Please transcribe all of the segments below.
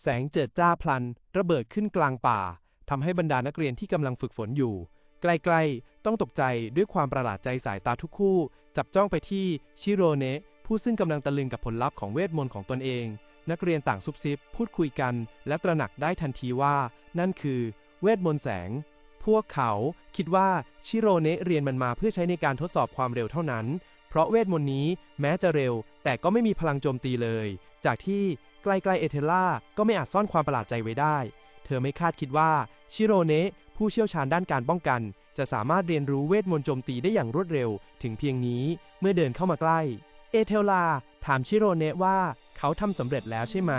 แสงเจิดจ้าพลัน ระเบิดขึ้นกลางป่าทำให้บรรดานักเรียนที่กำลังฝึกฝนอยู่ ใกล้ๆ ต้องตกใจด้วยความประหลาดใจสายตาทุกคู่ จับจ้องไปที่ชิโรเนะผู้ซึ่งกำลังตะลึงกับผลลัพธ์ของเวทมนต์ของตนเอง นักเรียนต่างซุบซิบ พูดคุยกัน และตระหนักได้ทันทีว่า นั่นคือ เวทมนต์แสง พวกเขาคิดว่าชิโรเนะเรียนมันมาเพื่อใช้ในการทดสอบความเร็วเท่านั้น เพราะเวทมนต์นี้แม้จะเร็ว แต่ก็ไม่มีพลังโจมตีเลย จากที่ ใกล้ๆเอเทล่าก็ไม่อาจซ่อนความประหลาดใจไว้ได้ เธอไม่คาดคิดว่าชิโรเนะผู้เชี่ยวชาญด้านการป้องกัน จะสามารถเรียนรู้เวทมนต์โจมตีได้อย่างรวดเร็ว ถึงเพียงนี้เมื่อเดินเข้ามาใกล้ เอเทลาถามชิโรเนะว่าเขาทำสำเร็จแล้วใช่ไหม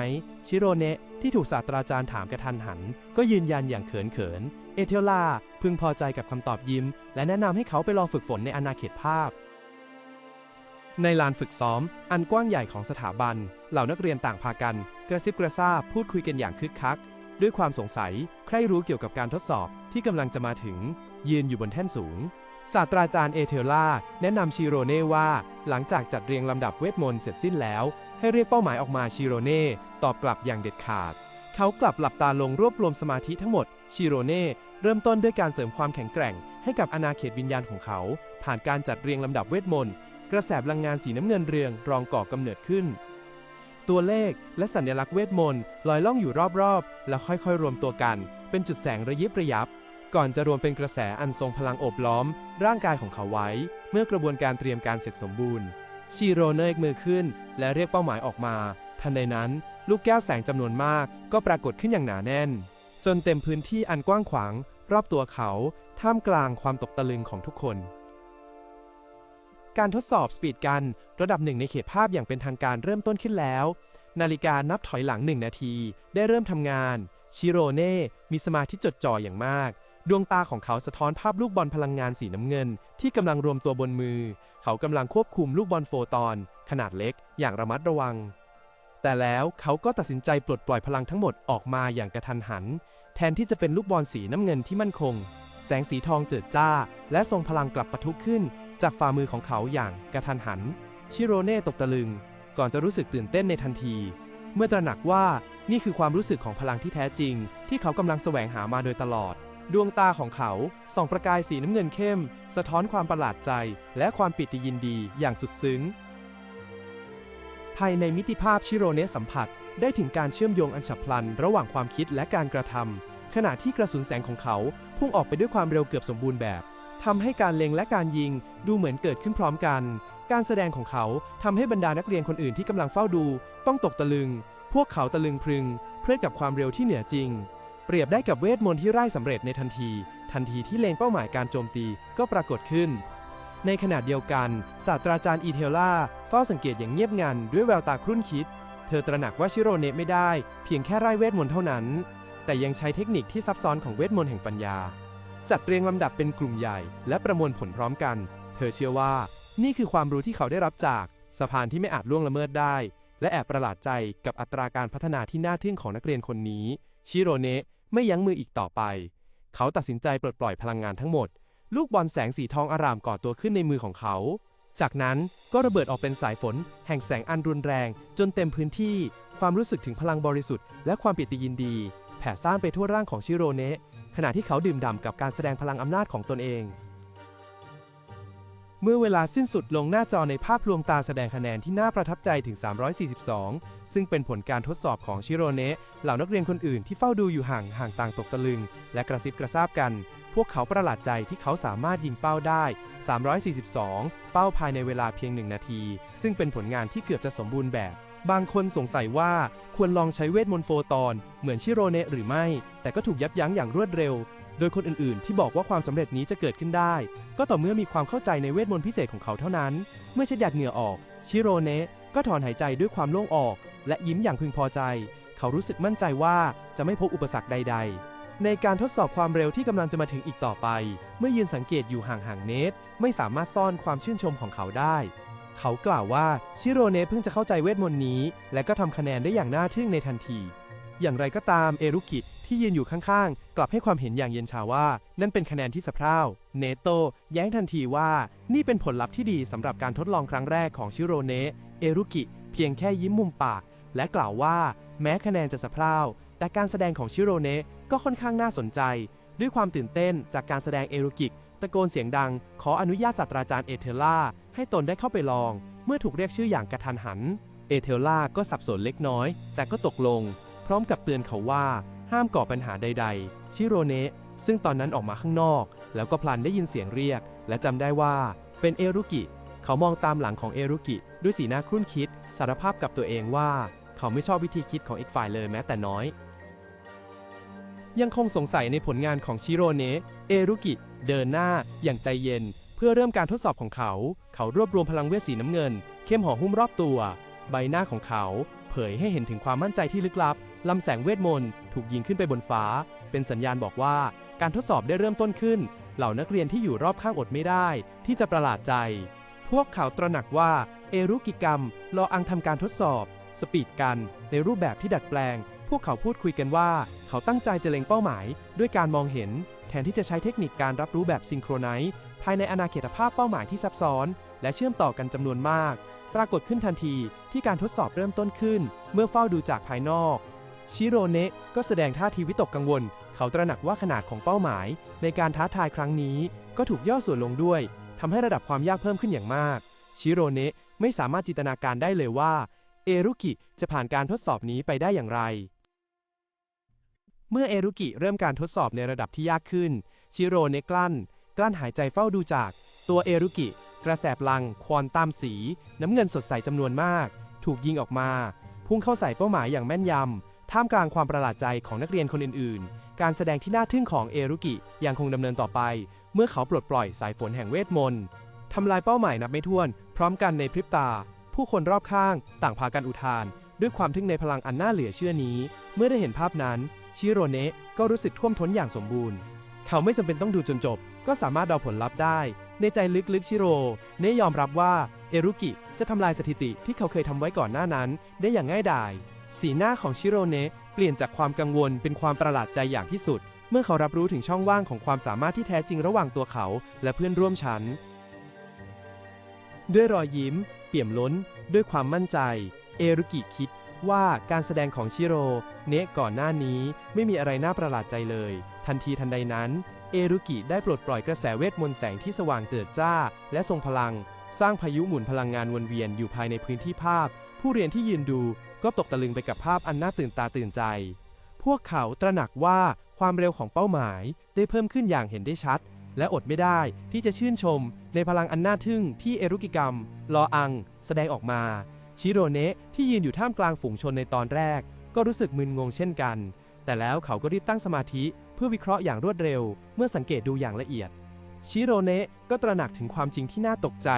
ชิโรเนะที่ถูกศาสตราจารย์ถามกระทันหัน ก็ยืนยันอย่างเขินเขิน เอเทลาพึงพอใจกับคำตอบยิ้ม และแนะนำให้เขาไปลองฝึกฝนในอาณาเขตภาพ ในลานฝึกซ้อม อันกว้างใหญ่ของสถาบัน เหล่านักเรียนต่างพากัน กระซิบกระซาบพูดคุยกันอย่างคึกคัก ด้วยความสงสัย ใครรู้เกี่ยวกับการทดสอบที่กำลังจะมาถึง ยืนอยู่บนแท่นสูง ศาสตราจารย์เอเทลาแนะนำชิโรเน่ว่า หลังจากจัดเรียงลำดับเวทมนต์เสร็จสิ้นแล้ว ให้เรียกเป้าหมายออกมาชิโรเน่ตอบกลับอย่างเด็ดขาด เขากลับหลับตาลงรวบรวมสมาธิทั้งหมดชิโรเน่เริ่มต้นด้วยการเสริมความแข็งแกร่ง ให้กับอาณาเขตวิญญาณของเขา ผ่านการจัดเรียงลำดับเวทมนต์ กระแสพลังงานสีน้ำเงินเรืองรองก่อกำเนิดขึ้น ตัวเลขและสัญลักษณ์เวทมนต์ลอยล่องอยู่รอบๆ แล้วค่อยๆ รวมตัวกัน เป็นจุดแสงระยิบระยับ ก่อนจะรวมเป็นกระแสอันทรงพลังโอบล้อม ร่างกายของเขาไว้ เมื่อกระบวนการเตรียมการเสร็จสมบูรณ์ชิโรเนกมือขึ้น และเรียกเป้าหมายออกมา ทันใดนั้น ลูกแก้วแสงจำนวนมาก ก็ปรากฏขึ้นอย่างหนาแน่น จนเต็มพื้นที่อันกว้างขวาง รอบตัวเขา ท่ามกลางความตกตะลึงของทุกคน การทดสอบสปีดกันระดับหนึ่งในเขตภาพอย่างเป็นทางการเริ่มต้นขึ้นแล้ว นาฬิกานับถอยหลังหนึ่งนาที ได้เริ่มทำงาน ชิโรเน่มีสมาธิจดจ่ออย่างมาก ดวงตาของเขาสะท้อนภาพลูกบอลพลังงานสีน้ำเงิน ที่กำลังรวมตัวบนมือ เขากำลังควบคุมลูกบอลโฟตอน ขนาดเล็ก อย่างระมัดระวัง แต่แล้วเขาก็ตัดสินใจปลดปล่อยพลังทั้งหมดออกมาอย่างกระทันหัน แทนที่จะเป็นลูกบอลสีน้ำเงินที่มั่นคง แสงสีทองเจิดจ้า และทรงพลังกลับปะทุขึ้น จากฝ่ามือของเขาอย่างกระทันหัน ชิโรเน่ตกตะลึง ก่อนจะรู้สึกตื่นเต้นในทันที เมื่อตระหนักว่านี่คือความรู้สึกของพลังที่แท้จริง ที่เขากำลังแสวงหามาโดยตลอด ดวงตาของเขาส่องประกายสีน้ำเงินเข้ม สะท้อนความประหลาดใจ และความปิติยินดีอย่างสุดซึ้ง ภายในมิติภาพชิโรเนะสัมผัสได้ถึงการเชื่อมโยงอันฉับพลัน ระหว่างความคิดและการกระทำขณะที่กระสุนแสงของเขาพุ่งออกไปด้วยความเร็วเกือบสมบูรณ์แบบ ทำให้การเล็งและการยิงดูเหมือนเกิดขึ้นพร้อมกัน การแสดงของเขาทำให้บรรดานักเรียนคนอื่นที่กำลังเฝ้าดู ต้องตกตะลึง พวกเขาตะลึงพรึง เพลิดกับความเร็วที่เหนือจริง เปรียบได้กับเวทมนต์ที่ไร้สำเร็จในทันที ทันทีที่เล็งเป้าหมายการโจมตีก็ปรากฏขึ้น ในขณะเดียวกัน ศาสตราจารย์อีเทลล่าเฝ้าสังเกตอย่างเงียบงันด้วยแววตาครุ่นคิด เธอตระหนักว่าชิโรเนะไม่ได้ เพียงแค่ไร้เวทมนต์เท่านั้น แต่ยังใช้เทคนิคที่ซับซ้อนของเวทมนต์แห่งปัญญา จัดเรียงลำดับเป็นกลุ่มใหญ่ และประมวลผลพร้อมกัน เธอเชื่อว่า นี่คือความรู้ที่เขาได้รับจาก สะพานที่ไม่อาจล่วงละเมิดได้ และแอบประหลาดใจกับอัตราการพัฒนาที่น่าทึ่งของนักเรียนคนนี้ ชิโรเนะไม่ยั้งมืออีกต่อไป เขาตัดสินใจปลดปล่อยพลังงานทั้งหมด ลูกบอลแสงสีทองอารามก่อตัวขึ้นในมือของเขา จากนั้นก็ระเบิดออกเป็นสายฝน แห่งแสงอันรุนแรง จนเต็มพื้นที่ ความรู้สึกถึงพลังบริสุทธิ์และความปิติยินดี แผ่ซ่านไปทั่วร่างของชิโรเนะ ขณะที่เขาดื่มด่ำกับการแสดงพลังอำนาจของตนเอง เมื่อเวลาสิ้นสุดลงหน้าจอในภาพลวงตาแสดงคะแนนที่น่าประทับใจถึง 342 ซึ่งเป็นผลการทดสอบของชิโรเนะเหล่านักเรียนคนอื่นที่เฝ้าดูอยู่ห่างห่างต่างตกตะลึง และกระซิบกระซาบกัน พวกเขาประหลาดใจที่เขาสามารถยิงเป้าได้ 342 เป้าภายในเวลาเพียงหนึ่งนาที ซึ่งเป็นผลงานที่เกือบจะสมบูรณ์แบบ บางคนสงสัยว่าควรลองใช้เวทมนต์โฟตอน เหมือนชิโรเนะหรือไม่ แต่ก็ถูกยับยั้งอย่างรวดเร็ว โดยคนอื่นๆ ที่บอกว่าความสำเร็จนี้จะเกิดขึ้นได้ ก็ต่อเมื่อมีความเข้าใจในเวทมนต์พิเศษของเขาเท่านั้น เมื่อเช็ดหยาดเหงื่อออก ชิโรเนะก็ถอนหายใจด้วยความโล่งออก และยิ้มอย่างพึงพอใจ เขารู้สึกมั่นใจว่าจะไม่พบอุปสรรคใด ๆในการทดสอบความเร็วที่กำลังจะมาถึงอีกต่อไป เมื่อยืนสังเกตอยู่ห่างๆเนตไม่สามารถซ่อนความชื่นชมของเขาได้ เขากล่าวว่าชิโรเนะเพิ่งจะเข้าใจเวทมนต์นี้ และก็ทำคะแนนได้อย่างน่าทึ่งในทันที อย่างไรก็ตามเอรุกิที่ยืนอยู่ข้างๆ กลับให้ความเห็นอย่างเย็นชาว่า นั่นเป็นคะแนนที่สะเพร่าเนโต แย้งทันทีว่า นี่เป็นผลลัพธ์ที่ดีสำหรับการทดลองครั้งแรกของชิโรเนะเอรุกิเพียงแค่ยิ้มมุมปาก และกล่าวว่า แม้คะแนนจะสะเพร่าแต่การแสดงของชิโรเนะก็ค่อนข้างน่าสนใจ ด้วยความตื่นเต้นจากการแสดงเอรุกิตะโกนเสียงดัง ขออนุญาตศาสตราจารย์เอเทล่า ให้ตนได้เข้าไปลอง เมื่อถูกเรียกชื่ออย่างกระทันหัน เอเทลล่าก็สับสนเล็กน้อย แต่ก็ตกลง พร้อมกับเตือนเขาว่าห้ามก่อปัญหาใด ๆ ชิโรเนะซึ่งตอนนั้นออกมาข้างนอก แล้วก็พลันได้ยินเสียงเรียก และจำได้ว่าเป็นเอรุกิ เขามองตามหลังของเอรุกิ ด้วยสีหน้าครุ่นคิด สารภาพกับตัวเองว่า เขาไม่ชอบวิธีคิดของอีกฝ่ายเลยแม้แต่น้อย ยังคงสงสัยในผลงานของชิโรเนะเอรุกิ เดินหน้าอย่างใจเย็น พื่อเริ่มการทดสอบของเขา เขารวบรวมพลังเวทสีน้ำเงิน เข้มห่อหุ้มรอบตัว ใบหน้าของเขา เผยให้เห็นถึงความมั่นใจที่ลึกลับลำแสงเวทมนต์ถูกยิงขึ้นไปบนฟ้า เป็นสัญญาณบอกว่า การทดสอบได้เริ่มต้นขึ้น เหล่านักเรียนที่อยู่รอบข้างอดไม่ได้ ที่จะประหลาดใจ พวกเขาตระหนักว่าเอรุกิกรรมรออังทำการทดสอบ สปีดกัน ในรูปแบบที่ดัดแปลง พวกเขาพูดคุยกันว่า เขาตั้งใจจะเล็งเป้าหมาย ด้วยการมองเห็น แทนที่จะใช้เทคนิคการรับรู้แบบซิงโครไนซ์ ภายในอาณาเขตภาพเป้าหมายที่ซับซ้อน และเชื่อมต่อกันจำนวนมาก ปรากฏขึ้นทันทีที่การทดสอบเริ่มต้นขึ้น เมื่อเฝ้าดูจากภายนอก ชิโรเนะก็แสดงท่าทีวิตกกังวล เขาตระหนักว่าขนาดของเป้าหมาย ในการท้าทายครั้งนี้ก็ถูกย่อส่วนลงด้วยทำให้ระดับความยากเพิ่มขึ้นอย่างมาก ชิโรเนะไม่สามารถจินตนาการได้เลยว่า เอรุกิจะผ่านการทดสอบนี้ไปได้อย่างไร เมื่อเอรุกิเริ่มการทดสอบในระดับที่ยากขึ้น ชิโรเนะกลั้น กลั้นหายใจเฝ้าดูจาก ตัวเอรุกิ กระแสพลัง ควอนตามสี น้ำเงินสดใสจำนวนมาก ถูกยิงออกมา พุ่งเข้าใส่เป้าหมายอย่างแม่นยำ ท่ามกลางความประหลาดใจของนักเรียนคนอื่นๆ การแสดงที่น่าทึ่งของเอรุกิยังคงดำเนินต่อไป เมื่อเขาปลดปล่อยสายฝนแห่งเวทมนต์ทำลายเป้าหมายนับไม่ถ้วน พร้อมกันในพริบตา ผู้คนรอบข้าง ต่างพากันอุทาน ด้วยความทึ่งในพลังอันน่าเหลือเชื่อนี้ เมื่อได้เห็นภาพนั้น ชิโรเนะก็รู้สึกท่วมท้นอย่างสมบูรณ์ เขาไม่จำเป็นต้องดูจนจบ ก็สามารถเดาผลลัพธ์ได้ ในใจลึกๆชิโร่เนะยอมรับว่าเอรุกิจะทำลายสถิติที่เขาเคยทำไว้ก่อนหน้านั้น ได้อย่างง่ายดาย สีหน้าของชิโรเนะเปลี่ยนจากความกังวลเป็นความประหลาดใจอย่างที่สุด เมื่อเขารับรู้ถึงช่องว่างของความสามารถที่แท้จริงระหว่างตัวเขา และเพื่อนร่วมชั้น ด้วยรอยยิ้ม เปี่ยมล้น ด้วยความมั่นใจ เอรุกิคิดว่าการแสดงของชิโร่เนะก่อนหน้านี้ไม่มีอะไรน่าประหลาดใจเลย ทันทีทันใดนั้น เอรุกิได้ปลดปล่อยกระแสเวทมนต์แสงที่สว่างเจิดจ้า และทรงพลัง สร้างพายุหมุนพลังงานวนเวียนอยู่ภายในพื้นที่ภาพ ผู้เรียนที่ยืนดูก็ตกตะลึงไปกับภาพอันน่าตื่นตาตื่นใจ พวกเขาตระหนักว่าความเร็วของเป้าหมายได้เพิ่มขึ้นอย่างเห็นได้ชัด และอดไม่ได้ที่จะชื่นชม ในพลังอันน่าทึ่งที่เอรุกิกรรม ลออัง แสดงออกมา ชิโรเนะที่ยืนอยู่ท่ามกลางฝูงชนในตอนแรก ก็รู้สึกมึนงงเช่นกัน แต่แล้วเขาก็รีบตั้งสมาธิ เพื่อวิเคราะห์อย่างรวดเร็ว เมื่อสังเกตดูอย่างละเอียด ชิโรเนะก็ตระหนักถึงความจริงที่น่าตกใจ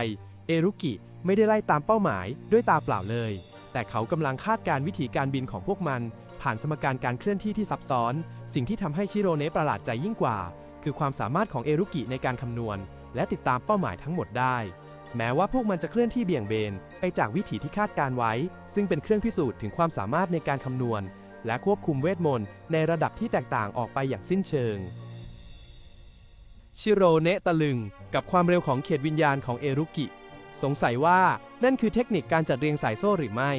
เอรุกิไม่ได้ไล่ตามเป้าหมายด้วยตาเปล่าเลย แต่เขากำลังคาดการวิธีการบินของพวกมัน ผ่านสมการการเคลื่อนที่ที่ซับซ้อน สิ่งที่ทำให้ชิโรเนะประหลาดใจยิ่งกว่า คือความสามารถของเอรุกิในการคำนวณ และติดตามเป้าหมายทั้งหมดได้ แม้ว่าพวกมันจะเคลื่อนที่เบี่ยงเบน ไปจากวิถีที่คาดการไว้ ซึ่งเป็นเครื่องพิสูจน์ถึงความสามารถในการคำนวณ และควบคุมเวทมนต์ในระดับที่แตกต่างออกไปอย่างสิ้นเชิง ชิโรเนะตะลึง กับความเร็วของเขตวิญญาณของเอรุกิ สงสัยว่านั่นคือเทคนิคการจัดเรียงสายโซ่หรือไม่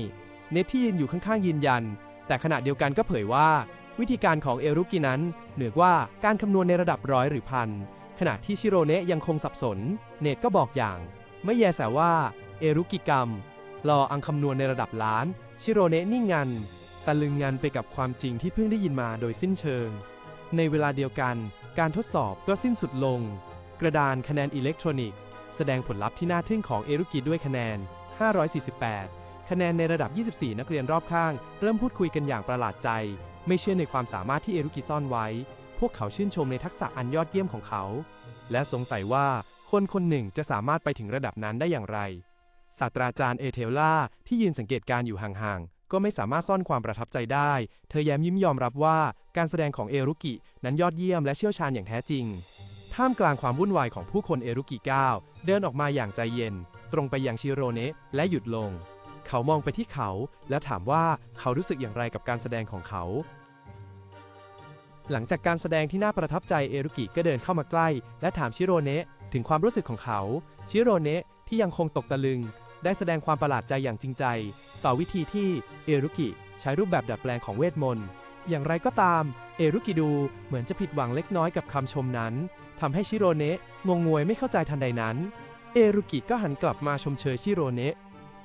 เนทที่ยืนอยู่ข้างๆยืนยัน แต่ขณะเดียวกันก็เผยว่า วิธีการของเอรุกินั้น เหนือกว่าการคำนวณในระดับร้อยหรือพัน ขณะที่ชิโรเนะยังคงสับสน เนทก็บอกอย่าง ไม่แยแสว่าเอรุกิกรรมรออังคำนวณในระดับล้าน ชิโรเนะนิ่งงัน ตะลึงงันไปกับความจริงที่เพิ่งได้ยินมาโดยสิ้นเชิง ในเวลาเดียวกัน การทดสอบก็สิ้นสุดลง กระดานคะแนนอิเล็กทรอนิกส์ แสดงผลลัพธ์ที่น่าทึ่งของเอรุกิด้วยคะแนน 548 คะแนนในระดับ 24 นักเรียนรอบข้าง เริ่มพูดคุยกันอย่างประหลาดใจ ไม่เชื่อในความสามารถที่เอรุกิซ่อนไว้ พวกเขาชื่นชมในทักษะอันยอดเยี่ยมของเขา และสงสัยว่าคนคนหนึ่งจะสามารถไปถึงระดับนั้นได้อย่างไรศาสตราจารย์เอเทลล่าที่ยืนสังเกตการ์อยู่ห่างๆ ก็ไม่สามารถซ่อนความประทับใจได้ เธอแย้มยิ้มยอมรับว่าการแสดงของเอรุกินั้นยอดเยี่ยมและเชี่ยวชาญอย่างแท้จริง ท่ามกลางความวุ่นวายของผู้คนเอรุกิก้าวเดินออกมาอย่างใจเย็น ตรงไปยังชิโรเนะและหยุดลง เขามองไปที่เขา และถามว่าเขารู้สึกอย่างไรกับการแสดงของเขา หลังจากการแสดงที่น่าประทับใจเอรุกิก็เดินเข้ามาใกล้ และถามชิโรเนะถึงความรู้สึกของเขา ชิโรเนะที่ยังคงตกตะลึง ได้แสดงความประหลาดใจอย่างจริงใจ ต่อวิธีที่เอรุกิใช้รูปแบบดัดแปลงของเวทมนต์อย่างไรก็ตาม เอรุกิดูเหมือนจะผิดหวังเล็กน้อยกับคำชมนั้นทำให้ชิโรเนะงงงวยไม่เข้าใจทันใดนั้น เอรุกิก็หันกลับมาชมเชยชิโรเนะ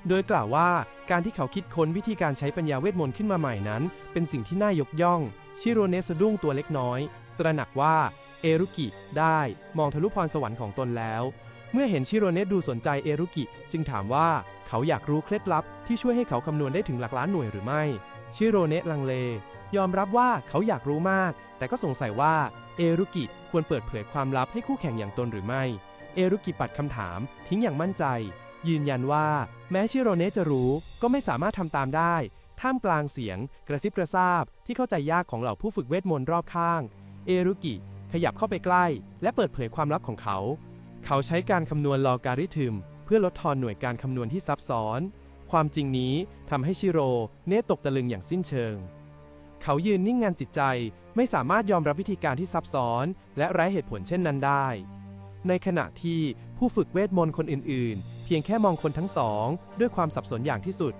โดยกล่าวว่าการที่เขาคิดค้นวิธีการใช้ปัญญาเวทมนต์ขึ้นมาใหม่นั้น เป็นสิ่งที่น่ายกย่อง ชิโรเนะสะดุ้งตัวเล็กน้อย ตระหนักว่าเอรุกิได้มองทะลุพรสวรรค์ของตนแล้ว เมื่อเห็นชิโรเนะดูสนใจเอรุกิ จึงถามว่าเขาอยากรู้เคล็ดลับที่ช่วยให้เขาคำนวณได้ถึงหลักล้านหน่วยหรือไม่ ชิโรเนะลังเล ยอมรับว่าเขาอยากรู้มาก แต่ก็สงสัยว่าเอรุกิควรเปิดเผยความลับให้คู่แข่งอย่างตนหรือไม่ เอรุกิปัดคำถามทิ้งอย่างมั่นใจ ยืนยันว่า แม้ชิโรเนะจะรู้ก็ไม่สามารถทำตามได้ ท่ามกลางเสียง กระซิบกระซาบ ที่เข้าใจยากของเหล่าผู้ฝึกเวทมนต์รอบข้าง เอรุกิขยับเข้าไปใกล้ และเปิดเผยความลับของเขา เขาใช้การคำนวณลอการิทึม เพื่อลดทอนหน่วยการคำนวณที่ซับซ้อน ความจริงนี้ทำให้ชิโร่เนตตกตะลึงอย่างสิ้นเชิง เขายืนนิ่งงันจิตใจไม่สามารถยอมรับวิธีการที่ซับซ้อน และไร้เหตุผลเช่นนั้นได้ ในขณะที่ผู้ฝึกเวทมนต์คนอื่น ๆ เพียงแค่มองคนทั้งสอง ด้วยความสับสนอย่างที่สุด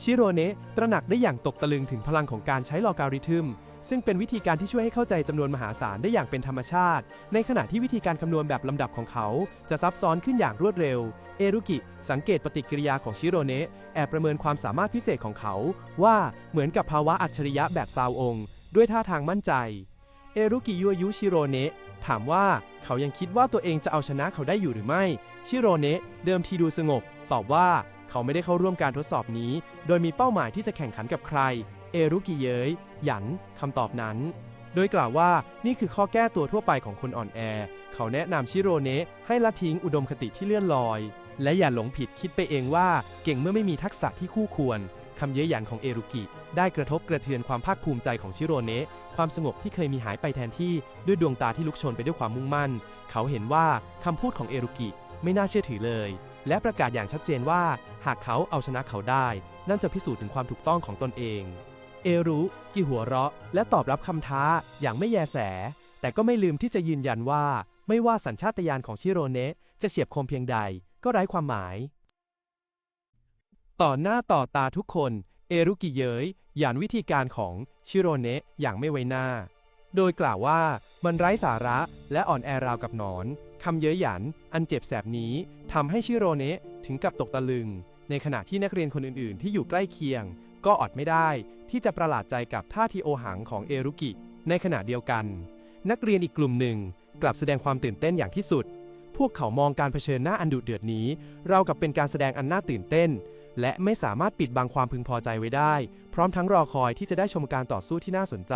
ชิโรเนะตระหนักได้อย่างตกตะลึงถึงพลังของการใช้ลอการิทึม ซึ่งเป็นวิธีการที่ช่วยให้เข้าใจจำนวนมหาศาลได้อย่างเป็นธรรมชาติ ในขณะที่วิธีการคำนวณแบบลำดับของเขา จะซับซ้อนขึ้นอย่างรวดเร็ว เอรุกิ สังเกตปฏิกิริยาของชิโรเนะแอบประเมินความสามารถพิเศษของเขา ว่าเหมือนกับภาวะอัจฉริยะแบบซาวองด้วยท่าทางมั่นใจ เอรุกิยัวยุชิโรเนะถามว่าเขายังคิดว่าตัวเองจะเอาชนะเขาได้อยู่หรือไม่ ชิโรเนะเดิมทีดูสงบ ตอบว่าเขาไม่ได้เข้าร่วมการทดสอบนี้ โดยมีเป้าหมายที่จะแข่งขันกับใคร เอรุกิเย้ยหยันคำตอบนั้น โดยกล่าวว่านี่คือข้อแก้ตัวทั่วไปของคนอ่อนแอ เขาแนะนำชิโรเนะให้ละทิ้งอุดมคติที่เลื่อนลอย และอย่าหลงผิดคิดไปเองว่าเก่งเมื่อไม่มีทักษะที่คู่ควรคำเย้ยหยันของเอรุกิ ได้กระทบกระเทือนความภาคภูมิใจของชิโรเนะความสงบที่เคยมีหายไปแทนที่ด้วยดวงตาที่ลุกโชนไปด้วยความมุ่งมั่น เขาเห็นว่าคำพูดของเอรุกิไม่น่าเชื่อถือเลย และประกาศอย่างชัดเจนว่า หากเขาเอาชนะเขาได้ นั่นจะพิสูจน์ถึงความถูกต้องของตนเอง อรุกิหัวเราะ และตอบรับคำท้าอย่างไม่แยแส แต่ก็ไม่ลืมที่จะยืนยันว่า ไม่ว่าสัญชาตญาณของชิโรเนะจะเฉียบคมเพียงใดก็ไร้ความหมาย ต่อหน้าต่อตาทุกคน เอรุกิเยยหยานวิธีการของชิโรเนะอย่างไม่ไว้หน้า โดยกล่าวว่ามันไร้สาระและอ่อนแอราวกับหนอนคำเย้ยหยันอันเจ็บแสบนี้ทำให้ชิโรเนะถึงกับตกตะลึง ในขณะที่นักเรียนคนอื่นๆ ที่อยู่ใกล้เคียง ก็อดไม่ได้ ที่จะประหลาดใจกับท่าทีโอหังของเอรุกิ ในขณะเดียวกัน นักเรียนอีกกลุ่มหนึ่งกลับแสดงความตื่นเต้นอย่างที่สุด พวกเขามองการเผชิญหน้าอันดุเดือดนี้ เรากับเป็นการแสดงอันน่าตื่นเต้น และไม่สามารถปิดบังความพึงพอใจไว้ได้ พร้อมทั้งรอคอยที่จะได้ชมการต่อสู้ที่น่าสนใจ